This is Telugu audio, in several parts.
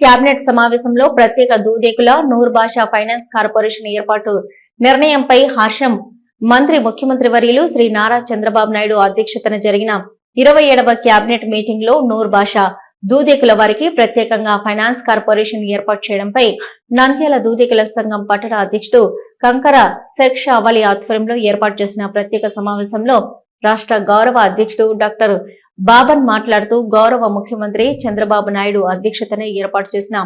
కేబినెట్ సమావేశంలో ప్రత్యేక దూదేకుల నూర్బాషా ఫైనాన్స్ కార్పొరేషన్ ఏర్పాటు నిర్ణయంపై హర్షం. మంత్రి ముఖ్యమంత్రి వర్యులు శ్రీ నారా చంద్రబాబు నాయుడు అధ్యక్షతన జరిగిన ఇరవై ఏడవ కేబినెట్ మీటింగ్లో నూరుభాషా దూదేకుల వారికి ప్రత్యేకంగా ఫైనాన్స్ కార్పొరేషన్ ఏర్పాటు చేయడంపై నంద్యాల దూదేకుల సంఘం పట్టణ అధ్యక్షుడు కంకర శేక్ష అవలి ఆధ్వర్యంలో ఏర్పాటు చేసిన ప్రత్యేక సమావేశంలో రాష్ట్ర గౌరవ అధ్యక్షుడు డాక్టర్ బాబన్ మాట్లాడుతూ గౌరవ ముఖ్యమంత్రి చంద్రబాబు నాయుడు అధ్యక్షతన ఏర్పాటు చేసిన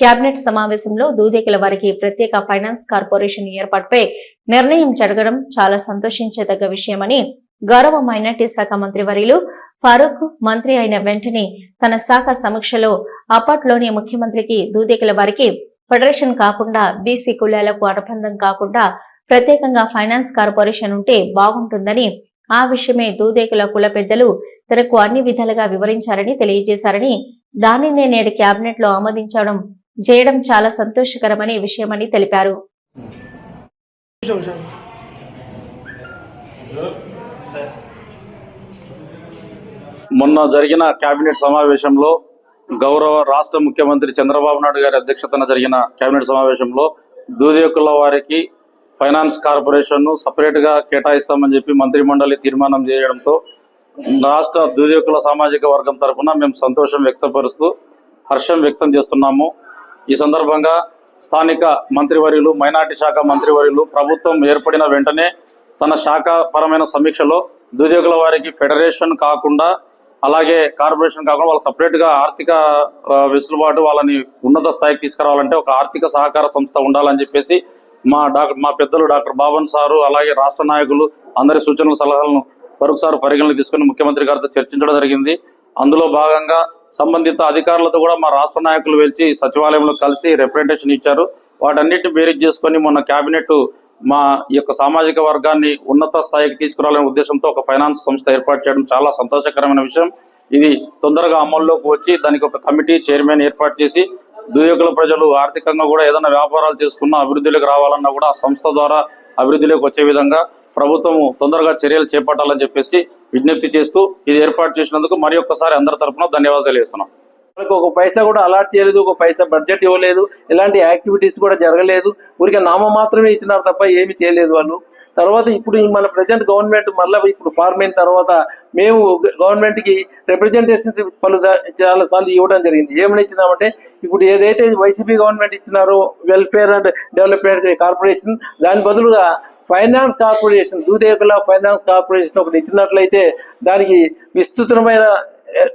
కేబినెట్ సమావేశంలో దూదేకుల వారికి ప్రత్యేక ఫైనాన్స్ కార్పొరేషన్ ఏర్పాటుపై నిర్ణయం జరగడం చాలా సంతోషించదగ్గ విషయమని గౌరవ మైనార్టీ శాఖ మంత్రి వర్యులు ఫారూక్ మంత్రి అయిన వెంటనే తన శాఖ సమీక్షలో అప్పట్లోని ముఖ్యమంత్రికి దూదేకుల వారికి ఫెడరేషన్ కాకుండా బీసీ కులాలకు అనుబంధం కాకుండా ప్రత్యేకంగా ఫైనాన్స్ కార్పొరేషన్ ఉంటే బాగుంటుందని ఆ విషయమే దూదేకుల కుల పెద్దలు తనకు అన్ని విధాలుగా వివరించారని తెలియజేశారని దానినే నేడు కేబినెట్లో ఆమోదించడం చేయడం చాలా సంతోషకరమనే విషయమని తెలిపారు. మొన్న జరిగిన కేబినెట్ సమావేశంలో గౌరవ రాష్ట్ర ముఖ్యమంత్రి చంద్రబాబు నాయుడు గారి అధ్యక్షతన జరిగిన కేబినెట్ సమావేశంలో దూదేకుల వారికి ఫైనాన్స్ కార్పొరేషన్ను సపరేట్గా కేటాయిస్తామని చెప్పి మంత్రి మండలి తీర్మానం చేయడంతో రాష్ట్ర దుర్యోగుల సామాజిక వర్గం తరఫున మేము సంతోషం వ్యక్తపరుస్తూ హర్షం వ్యక్తం చేస్తున్నాము. ఈ సందర్భంగా స్థానిక మంత్రివర్యులు మైనార్టీ శాఖ మంత్రివర్యులు ప్రభుత్వం ఏర్పడిన వెంటనే తన శాఖ పరమైన సమీక్షలో దుర్యోగుల వారికి ఫెడరేషన్ కాకుండా అలాగే కార్పొరేషన్ కాకుండా వాళ్ళకి సపరేట్గా ఆర్థిక వెసులుబాటు వాళ్ళని ఉన్నత స్థాయికి తీసుకురావాలంటే ఒక ఆర్థిక సహకార సంస్థ ఉండాలని చెప్పేసి మా డాక్టర్ మా పెద్దలు డాక్టర్ బాబన్ సారు అలాగే రాష్ట్ర నాయకులు అందరి సూచనలు సలహాలను ఫరూక్ సార్ పరిగణలోకి తీసుకుని ముఖ్యమంత్రి గారితో చర్చించడం జరిగింది. అందులో భాగంగా సంబంధిత అధికారులతో కూడా మా రాష్ట్ర నాయకులు వెలిచి సచివాలయంలో కలిసి రిప్రజెంటేషన్ ఇచ్చారు. వాటన్నిటిని బేరీజ్ చేసుకొని మొన్న కేబినెట్ మా యొక్క సామాజిక వర్గాన్ని ఉన్నత స్థాయికి తీసుకురావాలనే ఉద్దేశంతో ఒక ఫైనాన్స్ సంస్థ ఏర్పాటు చేయడం చాలా సంతోషకరమైన విషయం. ఇది తొందరగా అమల్లోకి వచ్చి దానికి ఒక కమిటీ చైర్మన్ ఏర్పాటు చేసి దుర్యోగుల ప్రజలు ఆర్థికంగా కూడా ఏదైనా వ్యాపారాలు చేసుకున్నా అభివృద్ధిలోకి రావాలన్నా కూడా ఆ సంస్థ ద్వారా అభివృద్ధిలోకి వచ్చే విధంగా ప్రభుత్వము తొందరగా చర్యలు చేపట్టాలని చెప్పేసి విజ్ఞప్తి చేస్తూ ఇది ఏర్పాటు చేసినందుకు మరి ఒక్కసారి అందరి తరపున ధన్యవాదాలు తెలియజేస్తున్నాం. వాళ్ళకి ఒక పైసా కూడా అలాట్ చేయలేదు ఒక పైసా బడ్జెట్ ఇవ్వలేదు ఎలాంటి యాక్టివిటీస్ కూడా జరగలేదు. ఊరికే నామ మాత్రమే ఇచ్చినారు తప్ప ఏమి చేయలేదు వాళ్ళు. తర్వాత ఇప్పుడు మన ప్రజెంట్ గవర్నమెంట్ మళ్ళీ ఇప్పుడు ఫార్మ్ అయిన తర్వాత మేము గవర్నమెంట్కి రిప్రజెంటేషన్స్ పలు చాలా సార్లు ఇవ్వడం జరిగింది. ఏమని ఇచ్చినామంటే ఇప్పుడు ఏదైతే వైసీపీ గవర్నమెంట్ ఇచ్చినారో వెల్ఫేర్ అండ్ డెవలప్మెంట్ కార్పొరేషన్ దాని బదులుగా finance corporation Dudekula finance corporation ఒకటి ఇచ్చినట్లయితే దానికి విస్తృతమైన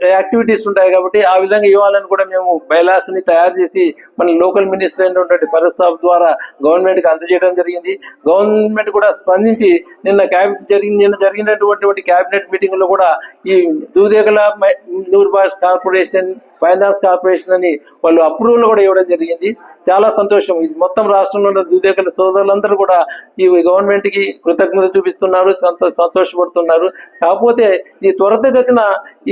యాక్టివిటీస్ ఉంటాయి కాబట్టి ఆ విధంగా ఇవ్వాలని కూడా మేము బైలాస్ని తయారు చేసి మన లోకల్ మినిస్టర్ అయినటువంటి ఫరూక్ సాబ్ ద్వారా గవర్నమెంట్కి అందజేయడం జరిగింది. గవర్నమెంట్ కూడా స్పందించి నిన్న క్యాబినెట్ జరిగింది నిన్న జరిగినటువంటి క్యాబినెట్ మీటింగ్లో కూడా ఈ Dudekula Noorbash corporation finance corporation అని వాళ్ళు అప్రూవల్ కూడా ఇవ్వడం జరిగింది. చాలా సంతోషం. ఇది మొత్తం రాష్ట్రంలో ఉన్న దుదేకల సోదరులందరూ కూడా ఈ గవర్నమెంట్కి కృతజ్ఞత చూపిస్తున్నారు సంతో సంతోషపడుతున్నారు. కాకపోతే ఈ త్వరితగతిన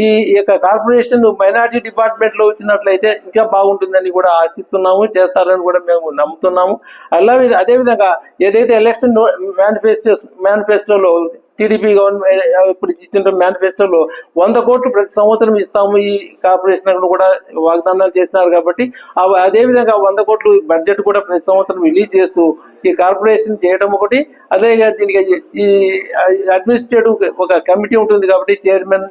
ఈ యొక్క కార్పొరేషన్ మైనార్టీ డిపార్ట్మెంట్లో వచ్చినట్లయితే ఇంకా బాగుంటుందని కూడా ఆశిస్తున్నాము చేస్తారని కూడా మేము నమ్ముతున్నాము. అలాగే అదేవిధంగా ఏదైతే ఎలక్షన్ మేనిఫెస్టో మేనిఫెస్టోలో టీడీపీ గవర్నమెంట్ ఇప్పుడు ఇచ్చిన మేనిఫెస్టోలో వంద కోట్లు ప్రతి సంవత్సరం ఇస్తాము ఈ కార్పొరేషన్ కూడా వాగ్దానాలు చేసినారు కాబట్టి అదేవిధంగా వంద కోట్లు బడ్జెట్ కూడా ప్రతి సంవత్సరం రిలీజ్ చేస్తూ ఈ కార్పొరేషన్ చేయడం ఒకటి. అదే దీనికి ఈ అడ్మినిస్ట్రేటివ్ ఒక కమిటీ ఉంటుంది కాబట్టి చైర్మన్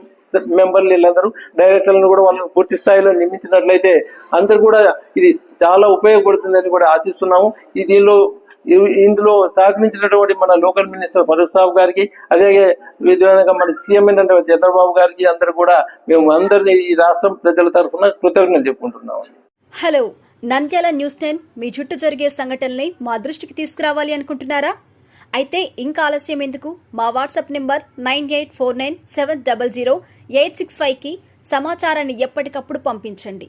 మెంబర్లు వీళ్ళందరూ డైరెక్టర్లను కూడా వాళ్ళని పూర్తి స్థాయిలో నియమించినట్లయితే అందరు కూడా ఇది చాలా ఉపయోగపడుతుందని కూడా ఆశిస్తున్నాము. ఈ దీనిలో ఇందులో సహకరించినటువంటి మన లోకల్ మినిస్టర్ ఫరూక్ సాబ్ గారికి అదే విధంగా మన సీఎం అయినటువంటి చంద్రబాబు గారికి అందరు కూడా మేము అందరినీ ఈ రాష్ట్రం ప్రజల తరఫున కృతజ్ఞత చెప్పుకుంటున్నాము. హలో నంద్యాల న్యూస్ టెన్ మీ చుట్టూ జరిగే సంఘటనల్ని మా దృష్టికి తీసుకురావాలి అనుకుంటున్నారా? అయితే ఇంకా ఆలస్యం ఎందుకు? మా WhatsApp number nine eight four nine seven double zero eight six ఫైవ్కి సమాచారాన్ని ఎప్పటికప్పుడు పంపించండి.